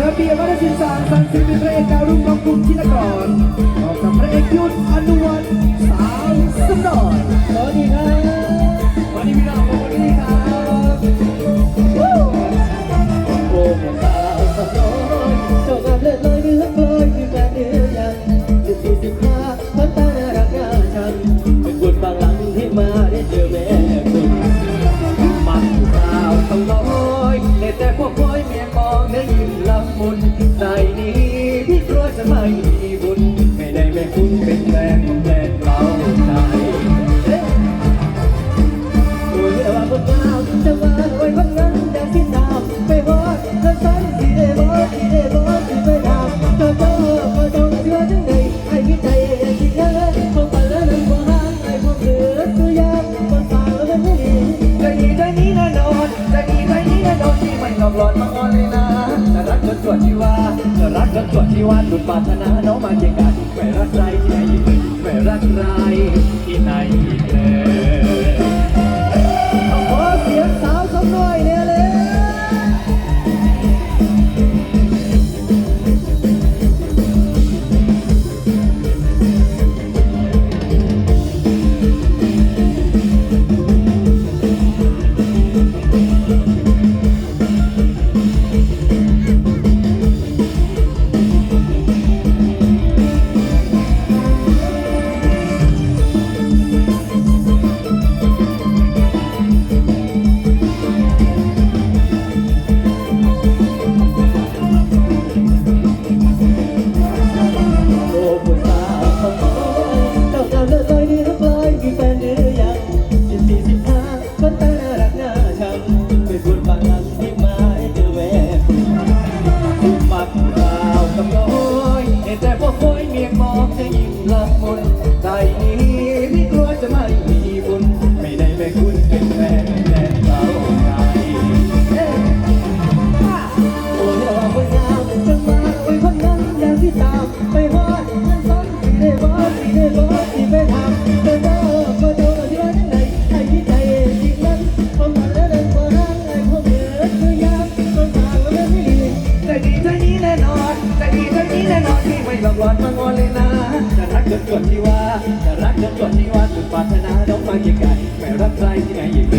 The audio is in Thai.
ระเบียบวัฒนศิลป์สารสันศิลปินพระเอกดาวรุ่งน้องกรุงธินกรพร้อมกับพระเอกยุทธอนุวัฒน์สาวสำนอนสวัสดีครับสวัสดีพี่น้องสวัสดีครับวู้โอ้โหสาวสาวน้อยเจ้างามเลิศลอยเนื้อคล้อยคือการเนื้อยังสิบสี่สิบห้าพันตาน่ารักงามชันเป็นบุญบางหลังที่มาได้เจอแม่คุณมันสาวต้องน้อ จะไม่มี รักจนตรวจชีวาดุดปรารถนาน้องมาเกี่ยงกันแม่รักใครที่ไหนยิ่งไม่รักใครที่ไหนยิ่งสาวสักหน่อยเลย ก่อนที่ว่าจะรักกันก่อนที่ว่าสุดปรารถนาน้องมาไกลๆไม่รักใครที่ไหนอีก